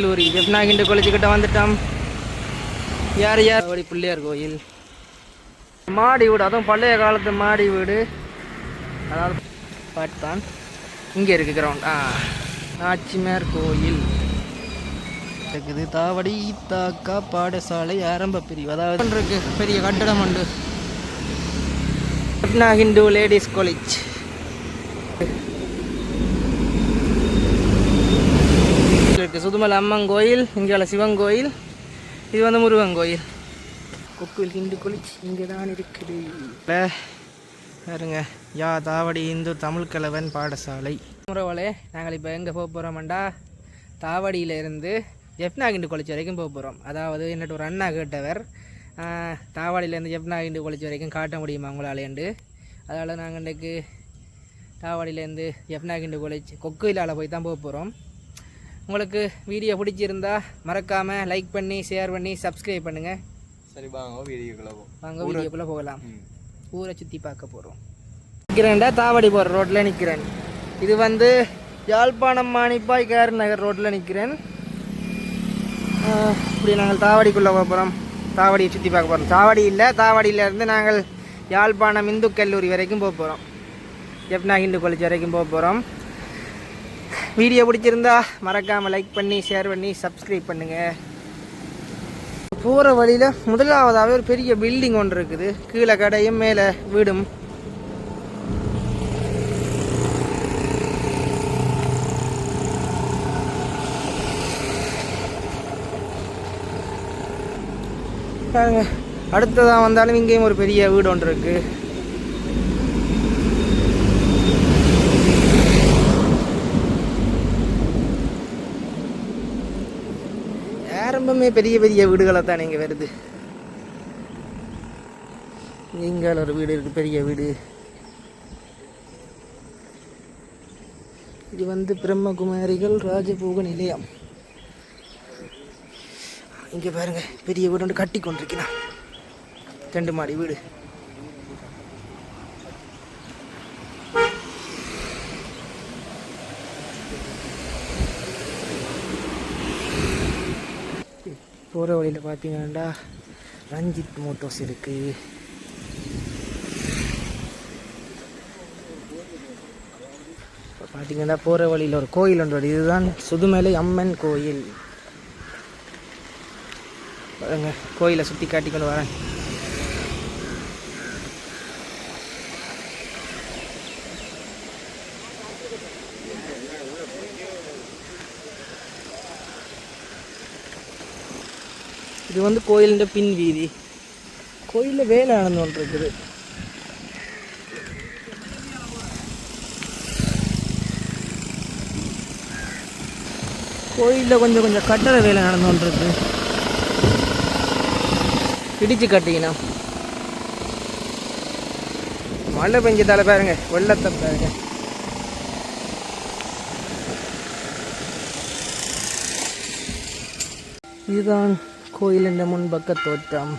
கல்லூரி வெப்னாகிண்ட காலேஜ் கிட்ட வந்துட்டோம். யார் யார்? அப்படி பிள்ளையார் கோயில். மாடி வீடு அதுவும் பழைய காலத்து மாடி வீடு. அதாவது பாட்டுதான் இங்கே இருக்கு கிரவுண்ட் ஆ நாச்சிமார் கோயில். இருக்குது. தாவடி தாக்கா பாடசாலை ஆரம்ப பிரிவு. அதாவது இருக்கு. பெரிய கட்டடம் உண்டு. ஹிந்து லேடிஸ் காலேஜ் இருக்கு சுதுமலை அம்மன் கோயில் இங்கே சிவன் கோயில். இது வந்து முருகன் கோயில். கொக்குவில் ஹிந்து காலேஜ் இங்கே தான் இருக்குது பாருங்க. யா தாவடி இந்து தமிழ் கலவன் பாடசாலை. முறவளே நாங்கள் இப்போ எங்கே போக போகிறோம்டா தாவடியிலேருந்து ஜெப்னா கிண்டு வரைக்கும் போக போகிறோம் அதாவது என்னட்டு ஒரு அண்ணா கேட்டவர் தாவடியிலேருந்து ஜெப்னா கிண்டு வரைக்கும் காட்ட முடியுமா உங்களாலேண்டு அதனால் நாங்கள் இன்றைக்கு தாவடியிலேருந்து ஜெப்னா கிண்டு காலேஜ் கொக்குயிலால் போய் தான் போக போகிறோம் உங்களுக்கு வீடியோ பிடிச்சிருந்தா மறக்காமல் லைக் பண்ணி ஷேர் பண்ணி சப்ஸ்கிரைப் பண்ணுங்கள் சரி வாங்க வீடியோக்குள்ள வாங்க வீடியோக்குள்ளே போகலாம். ஊரை சுற்றி பார்க்க போகிறோம் நிற்கிறேன்டா தாவடி போகிற ரோட்டில் நிற்கிறேன் இது வந்து யாழ்ப்பாணம் மாணிப்பாய் கேர் நகர் ரோட்டில் நிற்கிறேன் இப்படி நாங்கள் தாவடிக்குள்ளே போக போகிறோம் தாவடியை சுற்றி பார்க்க போகிறோம் தாவடி இல்லை தாவடியிலேருந்து நாங்கள் யாழ்ப்பாணம் இந்து கல்லூரி வரைக்கும் போக போகிறோம் ஜப்னா ஹிந்து காலேஜ் வரைக்கும் போக போகிறோம் வீடியோ பிடிச்சிருந்தா மறக்காமல் லைக் பண்ணி ஷேர் பண்ணி சப்ஸ்கிரைப் பண்ணுங்கள் போகிற வழியில் முதலாவதாகவே ஒரு பெரிய பில்டிங் ஒன்று இருக்குது. கீழே கடையும் மேலே வீடும். பாருங்க அடுத்ததாக வந்தாலும் இங்கேயும் ஒரு பெரிய வீடு ஒன்று இருக்குது ரொம்பவுமே பெரிய பெரிய வீடுகளை தான் இங்கே வருது. இங்கே ஒரு வீடு இருக்கு பெரிய வீடு. இது வந்து பிரம்மகுமாரிகள் ராஜபோக நிலையம். இங்கே பாருங்க பெரிய வீடு ஒன்று கட்டி கொண்டிருக்கிறான் ரெண்டு மாடி வீடு. போகிற வழியில் பார்த்தீங்கன்னா ரஞ்சித் மோட்டோஸ் இருக்குது இப்போ பார்த்தீங்கன்னா போகிற வழியில் ஒரு கோயில் ஒன்று வருது. இதுதான் சுதுமலை அம்மன் கோயில். பாருங்க கோயிலை சுற்றி காட்டி கொண்டு வரேன். இது வந்து கோயிலின் பின் வீதி. கோயிலில் வேலை நடந்து ஒன்று இருக்குது. கோயிலில் கொஞ்சம் கொஞ்சம் கட்டட வேலை நடந்து கொண்டு இருக்கு. இடிச்சு கட்டிக்கணும். மழை பெஞ்சதால பாருங்க வெள்ளத்தை பாருங்க. இதுதான் கோயிலின் முன்பக்க தோற்றம்.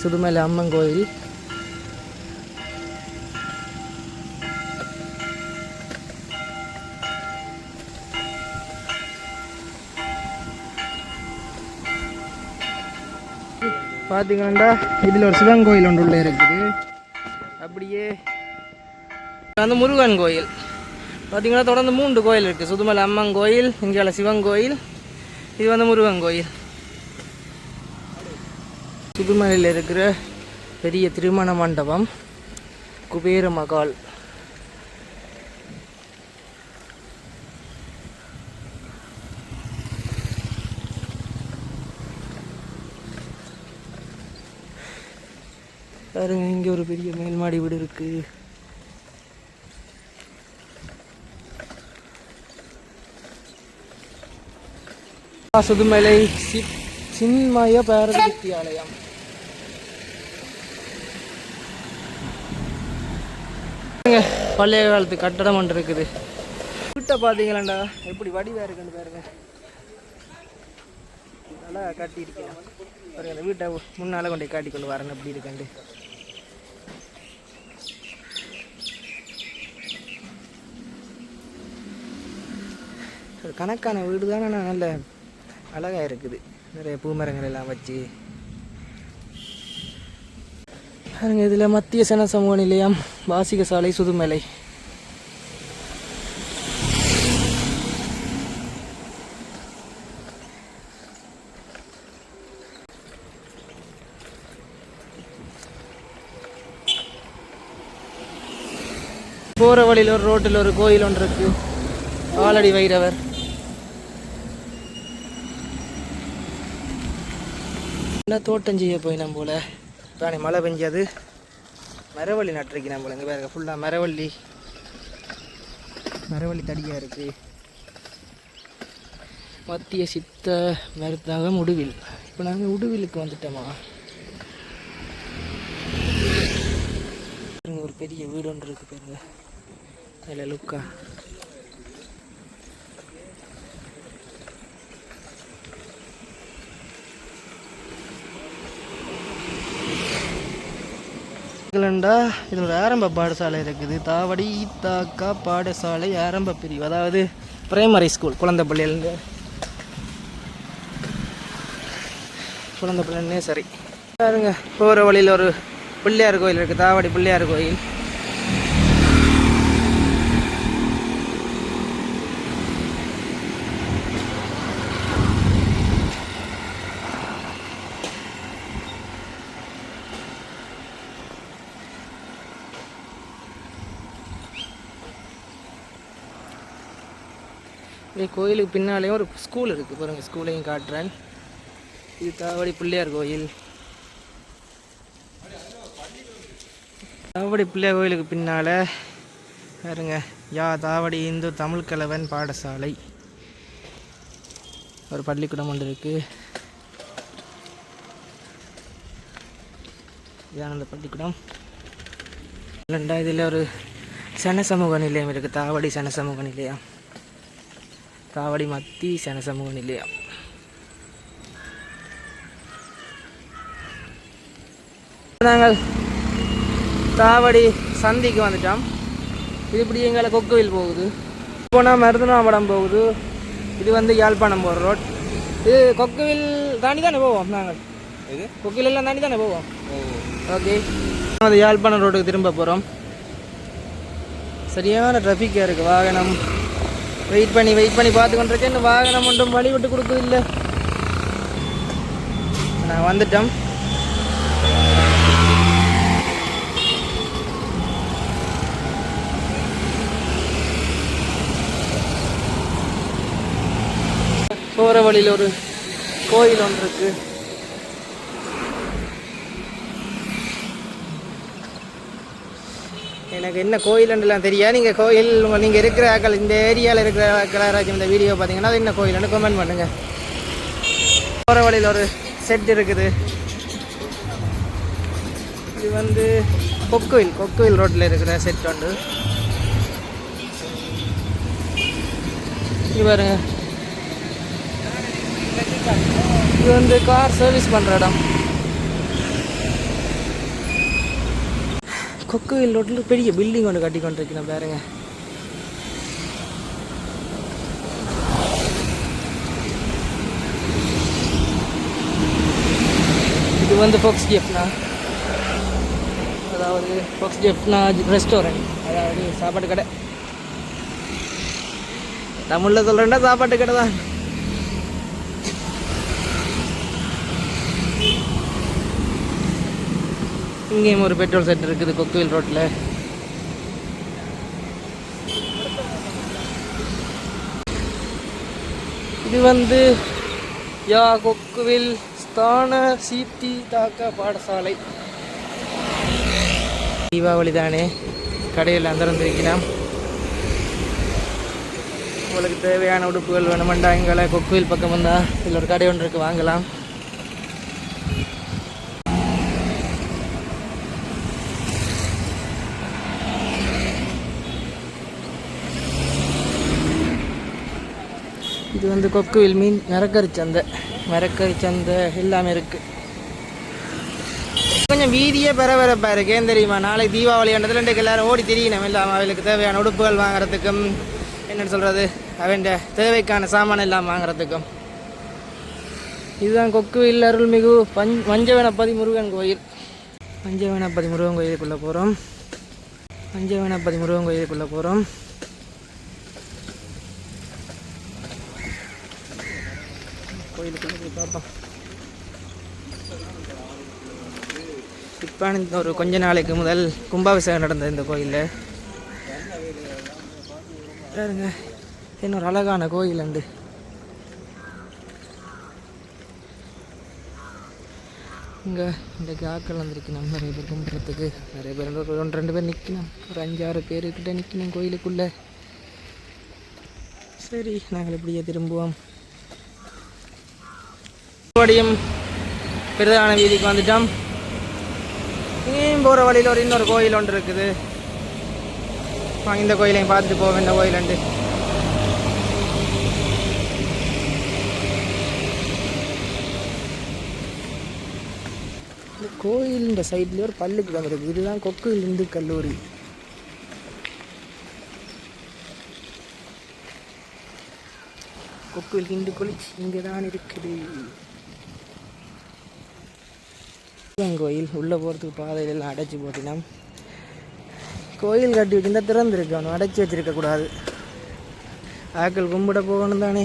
சுடுமலை அம்மன் கோயில். பார்த்தீங்கன்னா இதில் ஒரு சிவன் கோயில் ஒன்று உள்ளே இருக்குது. அப்படியே அந்த முருகன் கோயில். பார்த்தீங்கன்னா தொடர்ந்து மூன்று கோயில் இருக்குது சுதுமலை அம்மன் கோயில் இங்கே சிவன் கோயில் இது வந்து முருகன் கோயில். சுதுமலையில் இருக்கிற பெரிய திருமண மண்டபம் குபேர மகால். பாருங்க இங்கே ஒரு பெரிய மேல்மாடி வீடு இருக்குது சுதுமலை சி சின்மய பாரத வித்தியாலயம் பழைய காலத்து கட்டடம் ஒன்று இருக்குது வீட்டை பார்த்தீங்களாண்டா எப்படி வடிவாக இருக்குன்னு பாருங்க நல்லா கட்டியிருக்கேன் பாருங்க அந்த வீட்டை முன்னால் கொண்டு போய் காட்டி கொண்டு வரேன் எப்படி இருக்கண்டு ஒரு கணக்கான வீடு தானே நல்ல அழகாக இருக்குது நிறைய பூமரங்கள் எல்லாம் வச்சு. பாருங்க இதில் மத்திய சன சமூக நிலையம் வாசிக சாலை சுதுமலை. போகிற வழியில் ஒரு ரோட்டில் ஒரு கோயில் ஒன்று இருக்குது ஆலடி வைரவர். நல்லா தோட்டம் செய்ய போயினோம் போல? தானே மழை பெஞ்சது. மரவள்ளி நட்டுருக்கிறேன் போல இங்கே பாருங்க ஃபுல்லாக மரவள்ளி. மரவள்ளி தடியாக இருக்குது மத்திய சித்த மருத்தாக உடுவில் இப்போ நாங்கள் உடுவிலுக்கு வந்துட்டோமா? ஒரு பெரிய வீடு ஒன்று இருக்குது பாருங்க. அதில் லுக்கா. இதுலண்டா இது ஒரு ஆரம்ப பாடசாலை இருக்குது. தாவடி தாக்கா பாடசாலை ஆரம்ப பிரிவு. அதாவது பிரைமரி ஸ்கூல் குழந்தைப்பள்ளியிலேருந்து குழந்தைப்பள்ளி சரி பாருங்க. போகிற வழியில் ஒரு பிள்ளையார் கோயில் இருக்குது தாவடி பிள்ளையார் கோயில். இப்படி கோயிலுக்கு பின்னாலேயும் ஒரு ஸ்கூல் இருக்குது பாருங்கள் ஸ்கூலையும் காட்டுறேன். இது தாவடி பிள்ளையார் கோயில். தாவடி பிள்ளையார் கோயிலுக்கு பின்னால் பாருங்க யா தாவடி இந்து தமிழ் கலவன் பாடசாலை. ஒரு பள்ளிக்கூடம் ஒன்று இருக்குது இதான அந்த பள்ளிக்கூடம். இல்லைண்டா இதில் ஒரு சன சமூக நிலையம் இருக்குது தாவடி சன சமூக நிலையம். தாவடி மத்தி சமூக நிலையம். நாங்கள் தாவடி சந்திக்கு வந்துட்டோம். இது இப்படி எங்களை கொக்குவில் போகுது. போனால் மருதனாவடம் போகுது. இது வந்து யாழ்ப்பாணம் போகிற ரோட். இது கொக்குவில் தாண்டி தானே போவோம் நாங்கள்? இது கொக்குவில் எல்லாம் தாண்டி தானே போவோம்? ஓகே. அது யாழ்ப்பாணம் ரோட்டுக்கு திரும்ப போகிறோம் சரியான டிராஃபிக்காக இருக்குது வாகனம் வெயிட் பண்ணி வெயிட் பண்ணி பார்த்து கொண்டிருக்கேன் இந்த வாகனம் ஒன்றும் வழி விட்டு கொடுக்குது இல்லை நான் வந்துட்டோம். போகிற வழியில் ஒரு கோயில் ஒன்று இருக்குது எனக்கு என்ன கோயிலுன்றலாம் தெரியாது. நீங்கள் கோயில் நீங்கள் இருக்கிற ஆக்கள் இந்த ஏரியாவில் இருக்கிற ஆக்கள் இந்த வீடியோ பார்த்தீங்கன்னா அது என்ன கோயிலுன்னு கமெண்ட் பண்ணுங்கள் போகிற வழியில் ஒரு செட் இருக்குது. இது வந்து கொக்குவில் கொக்குவில் ரோட்டில் இருக்கிற செட் ஒன்று இது பாருங்க. இது வந்து கார் சர்வீஸ் பண்ணுற இடம். கொக்குவில் ரோட்டில் பெரிய பில்டிங் ஒன்று கட்டி கொண்டிருக்கிறேன் பாருங்க. இது வந்து ஃபோக்ஸ் ஜெஃப்னா அதாவது ஃபோக்ஸ் ஜெஃப்னா ரெஸ்டாரண்ட் அதாவது சாப்பாட்டு கடை. தமிழில் சொல்கிறேன்னா சாப்பாட்டு கடை தான். இங்கேயும் ஒரு பெட்ரோல் சென்டர் இருக்குது கொக்குவில் ரோட்டில். இது வந்து யா கொக்குவில் ஸ்தான சீத்தி தாக்க பாடசாலை. தீபாவளி தானே கடையில் திறந்திருக்கலாம் உங்களுக்கு தேவையான உடுப்புகள் வேணுமெண்டா எங்களை கொக்குவில் பக்கம் வந்தால் இதில் ஒரு கடை ஒன்று இருக்குது வாங்கலாம். இது வந்து கொக்குவில் மீன் மரக்கறி சந்தை. மரக்கறி சந்தை எல்லாமே இருக்குது கொஞ்சம் வீதியே பரபரப்பா இருக்கு ஏன் தெரியுமா? நாளை தீபாவளி ஆண்டதுல இன்றைக்கு எல்லோரும் ஓடி திரியணும் இல்லாமல் அவளுக்கு தேவையான உடுப்புகள் வாங்குறதுக்கும் என்னென்னு சொல்கிறது அவன் தேவைக்கான சாமான எல்லாம் வாங்குறதுக்கும். இதுதான் கொக்குவில் அருள்மிகு பஞ் மஞ்சவனப்பதி முருகன் கோயில். மஞ்சவனப்பதி முருகன் கோயிலுக்குள்ளே போகிறோம் மஞ்சவனப்பதி முருகன் கோயிலுக்குள்ளே போகிறோம் கோயிலுக்குள்ளே போய் பார்ப்போம் இப்போ ஒரு கொஞ்ச நாளைக்கு முதல் கும்பாபிஷேகம் நடந்தது இந்த கோயிலில். பாருங்க இன்னொரு அழகான கோயில் உண்டு. இங்கே இன்றைக்கு ஆட்கள் வந்திருக்கணும். நிறைய பேர் கும்பிட்றதுக்கு. நிறைய பேர் ஒரு ஒன்று ரெண்டு பேர் நிற்கணும் ஒரு அஞ்சாறு பேருக்கிட்ட நிற்கணும் கோயிலுக்குள்ளே. சரி நாங்கள் இப்படியே திரும்புவோம். மறுபடியும் பிரதான வீதிக்கு வந்துட்டோம். போகிற வழியில் ஒரு இன்னொரு கோயில் ஒன்று இருக்குது. வாங்க இந்த கோயிலையும் பார்த்துட்டு போவோம் இந்த கோயில் உண்டு இந்த கோயில் இந்த சைட்லேயே ஒரு பல்லுக்கு வந்துருக்கு. இதுதான் கொக்கு இந்து கல்லூரி. கொக்கு இந்து கொலிச் இங்கே தான் இருக்குது. சிவன் கோயில் உள்ளே போகிறதுக்கு பாதையில எல்லாம் அடைச்சி போட்டினா. கோயில் கட்டி வச்சிருந்தா திறந்துருக்கு அவனை அடைச்சி வச்சுருக்கக்கூடாது ஆக்கள் கும்பிட போகணும் தானே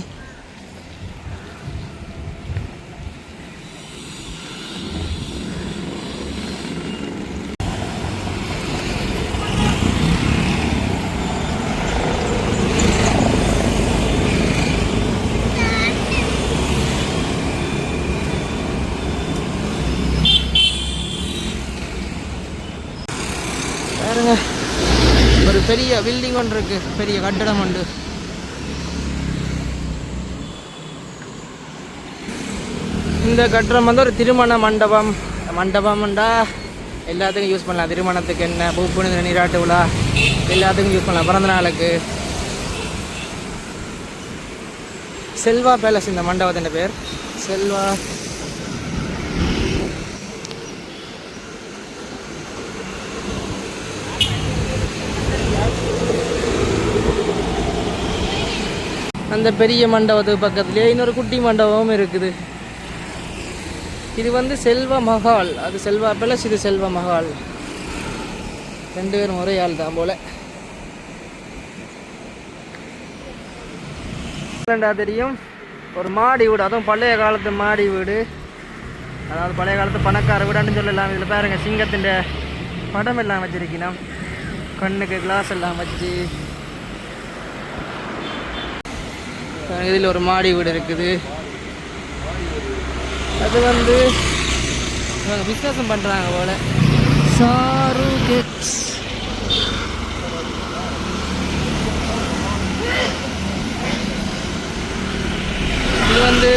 பாருங்க ஒரு பெரிய பில்டிங் ஒன்று இருக்கு. பெரிய கட்டடம் உண்டு. இந்த கட்டடம் வந்து ஒரு திருமண மண்டபம். மண்டபம்ண்டா எல்லாத்துக்கும் யூஸ் பண்ணலாம். திருமணத்துக்கு என்ன? பூப்புனித நீராட்டு விழா. எல்லாத்துக்கும் யூஸ் பண்ணலாம். பிறந்த நாளுக்கு. செல்வா பேலஸ் இந்த மண்டபத்தின் பேர். செல்வா அந்த பெரிய மண்டபத்துக்கு பக்கத்துலேயே இன்னொரு குட்டி மண்டபமும் இருக்குது. இது வந்து செல்வ மகால். அது செல்வா பிளஸ் இது செல்வ மகால். ரெண்டு பேரும் ஒரே ஆள் தான் போல. ரெண்டா தெரியும். ஒரு மாடி வீடு அதுவும் பழைய காலத்து மாடி வீடு. அதாவது பழைய காலத்து பணக்கார வீடான்னு சொல்லலாம். இதில் பாருங்கள் சிங்கத்தின் படம் எல்லாம் வச்சுருக்கணும். கண்ணுக்கு கிளாஸ் எல்லாம் வச்சு இதில் ஒரு மாடி வீடு இருக்குது. அது வந்து இவங்க பிஸ்னஸும் பண்ணுறாங்க போல. சாரு கெட்ஸ். இது வந்து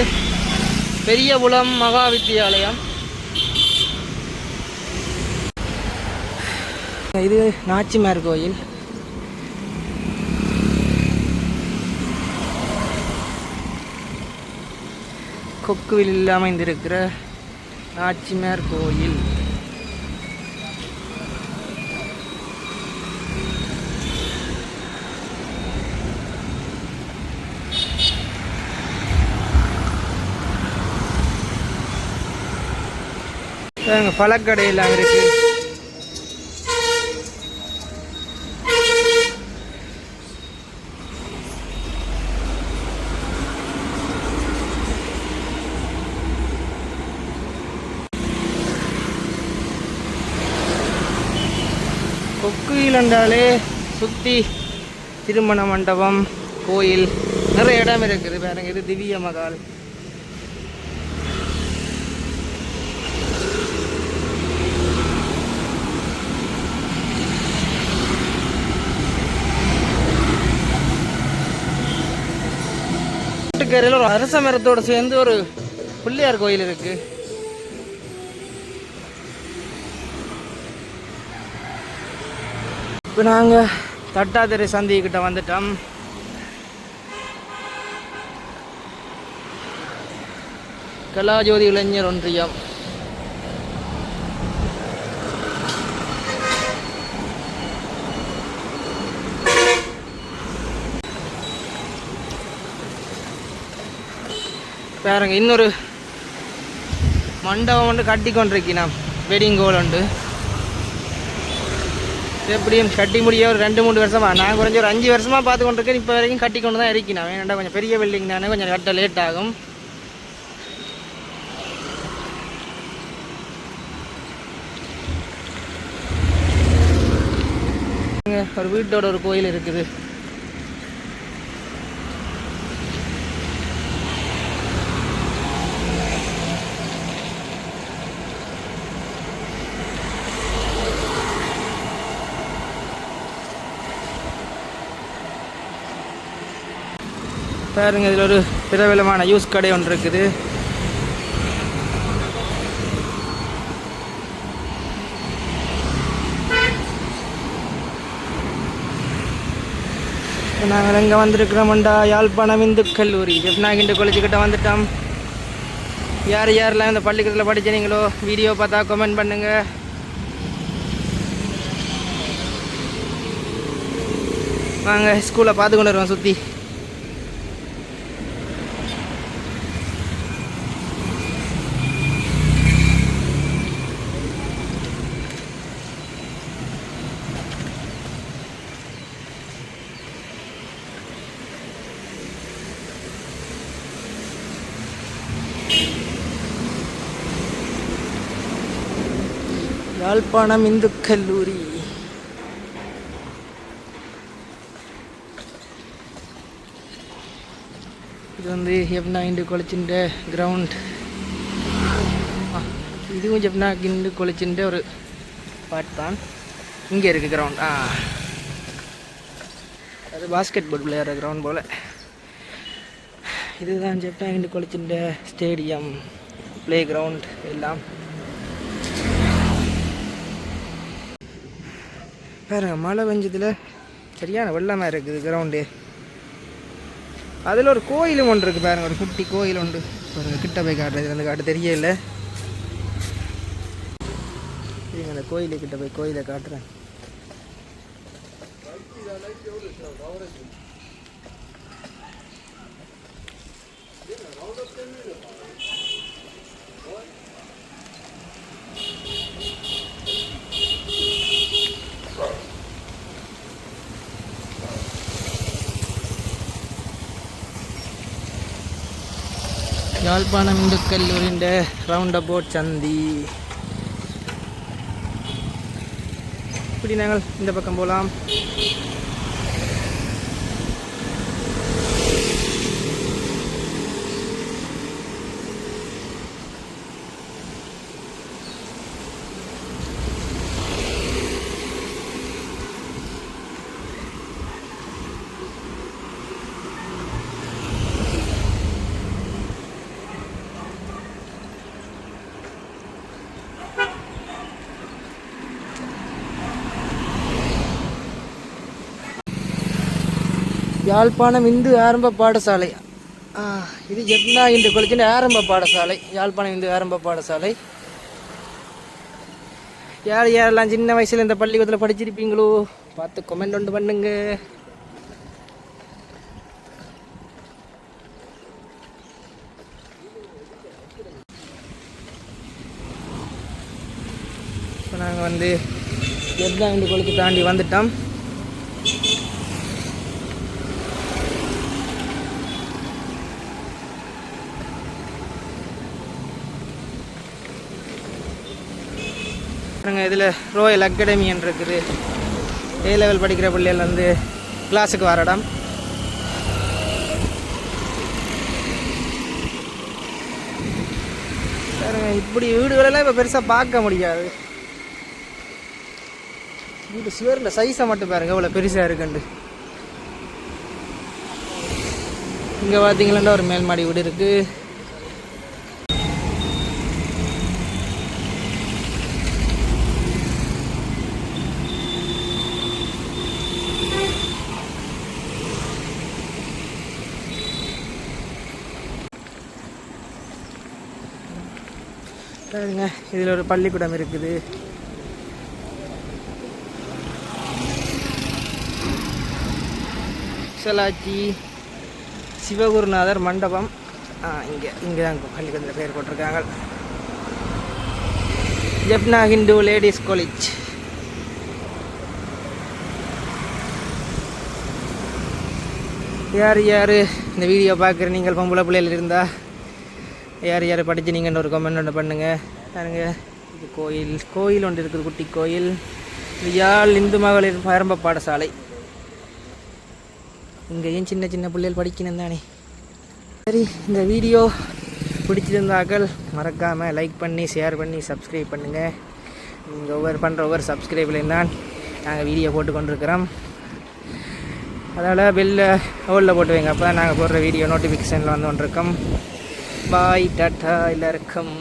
பெரியபுலம் மகா வித்தியாலயம். இது நாச்சிமார் கோயில். கொக்குவில் அமைந்திருக்கிற நாச்சிமார் கோயில். பழக்கடையில் பழக்கடை எல்லாம் சுற்றி திருமண மண்டபம் கோயில் நிறைய இடம் இருக்குது. பாருங்க இது திவ்ய மகால் ஒரு அரச மரத்தோடு சேர்ந்து ஒரு பிள்ளையார் கோயில் இருக்கு. இப்போ நாங்கள் தட்டாதிரை சந்திக்கிட்ட வந்துட்டோம். கலாஜோதி இளைஞர் ஒன்றியம். பாருங்க இன்னொரு மண்டபம் வந்து கட்டி கொண்டிருக்கிறோம் வெட்டிங் கோல் உண்டு எப்படியும் கட்டி முடிய ஒரு ரெண்டு மூணு வருஷமா. நான் குறைஞ்ச ஒரு அஞ்சு வருஷமா பார்த்து கொண்டிருக்கேன் இப்போ வரைக்கும் கட்டி கொண்டு தான் இருக்கேன் ஏன்னா கொஞ்சம் பெரிய பில்டிங் தானே கொஞ்சம் கட்ட லேட் ஆகும். ஒரு வீட்டோட ஒரு கோயில் இருக்குது. பாருங்க இதில் ஒரு பிரபலமான யூஸ் கடை ஒன்று இருக்குது. நாங்கள் எங்கே வந்திருக்கிறோம்டா யாழ்ப்பாணம் இந்து கல்லூரி. ஜெப்னாகிண்ட காலேஜுக்கிட்ட வந்துட்டோம். யார் யாரெல்லாம் இந்த பள்ளிக்கூடத்தில் படிச்சீங்களோ வீடியோ பார்த்தா கமெண்ட் பண்ணுங்க. வாங்க ஸ்கூலை பார்த்து கொண்டு வருவோம் சுற்றி யாழ்ப்பாணம் இந்து கல்லூரி. இது வந்து எப்னா இண்டு கொலைச்சின்ற கிரவுண்ட் இதுவும் ஜெப்னா இண்டு கொலைச்சின்ற ஒரு பார்ட் தான். இங்கே இருக்குது கிரவுண்ட் ஆ. அது பாஸ்கெட் பால் விளையாடுற கிரவுண்ட் போல். இதுதான் ஜெப்னா இண்டு கொலைச்சின்ற ஸ்டேடியம் ப்ளே கிரவுண்ட் எல்லாம். பாருங்க மழை பெஞ்சதில் சரியான வெள்ளமாக இருக்குது கிரவுண்டு அதில் ஒரு கோயிலும் ஒன்று இருக்குது பாருங்க ஒரு குட்டி கோயில் உண்டு. பாருங்க கிட்ட போய் காட்டுறது அந்த காட்டு தெரியல. இருங்க அந்த கோயிலு கிட்ட போய் கோயிலை காட்டுறேன். யாழ்ப்பாணம் இந்து கல்லூரிൻ്റെ റൗണ്ട് അബൌട്ട് ചന്തി இப்படி நாங்கள் இந்த பக்கம் போகலாம் யாழ்ப்பாணம் இந்து ஆரம்ப பாடசாலை. இது எட்னா இந்து காலேஜின் ஆரம்ப பாடசாலை. யாழ்ப்பாணம் இந்து ஆரம்ப பாடசாலை. யார் யாரெல்லாம் சின்ன வயசில் இந்த பள்ளிக்கூடத்தில் படிச்சிருப்பீங்களோ பார்த்து கொமெண்ட் ஒன்று பண்ணுங்க. இப்போ நாங்கள் வந்து எட்னா இந்து காலேஜ் தாண்டி வந்துட்டோம். பாருங்கள் இதில் ரோயல் அகாடமின்னு இருக்குது. ஏ லெவல் படிக்கிற பிள்ளைகள் வந்து கிளாஸுக்கு வர இடம். பாருங்க இப்படி வீடுகளெல்லாம் இப்போ பெருசாக பார்க்க முடியாது. வீடு சுவரில் சைஸை மட்டும் பாருங்கள் இவ்வளோ பெருசாக இருக்குண்டு இங்கே பார்த்தீங்களா ஒரு மேல்மாடி வீடு இருக்குது பாருங்க இதில் ஒரு பள்ளிக்கூடம் இருக்குது. சலாச்சி சிவகுருநாதர் மண்டபம். இங்கே இங்கே தான் பள்ளிக்கூடத்தில் பேர் போட்டிருக்காங்க. Jaffna Hindu ladies college. யார் யார்? இந்த வீடியோ பார்க்குற நீங்கள் பொம்பளை பிள்ளைகள் இருந்தால் யார் யார் படித்து நீங்கள் ஒரு கமெண்ட் ஒன்று பண்ணுங்கள் பாருங்க. இது கோயில். கோயில் ஒன்று இருக்குது குட்டி கோயில். யாழ் இந்து மகளிர் ஆரம்ப பாடசாலை. இங்கேயும் சின்ன சின்ன பிள்ளைகள் படிக்கணும் தானே. சரி இந்த வீடியோ பிடிச்சிருந்தாக்கள் மறக்காமல் லைக் பண்ணி ஷேர் பண்ணி சப்ஸ்கிரைப் பண்ணுங்கள் நீங்கள் ஒவ்வொரு பண்ணுற ஒவ்வொரு சப்ஸ்கிரைப்லேயும் தான் நாங்கள் வீடியோ போட்டு கொண்டிருக்கிறோம். அதனால் பெல்ல ஹோலில் போட்டு வைங்க அப்போ தான் நாங்கள் போடுற வீடியோ நோட்டிஃபிகேஷனில் வந்து கொண்டிருக்கோம். பாய் டாட்டா எல்லாருக்கும்.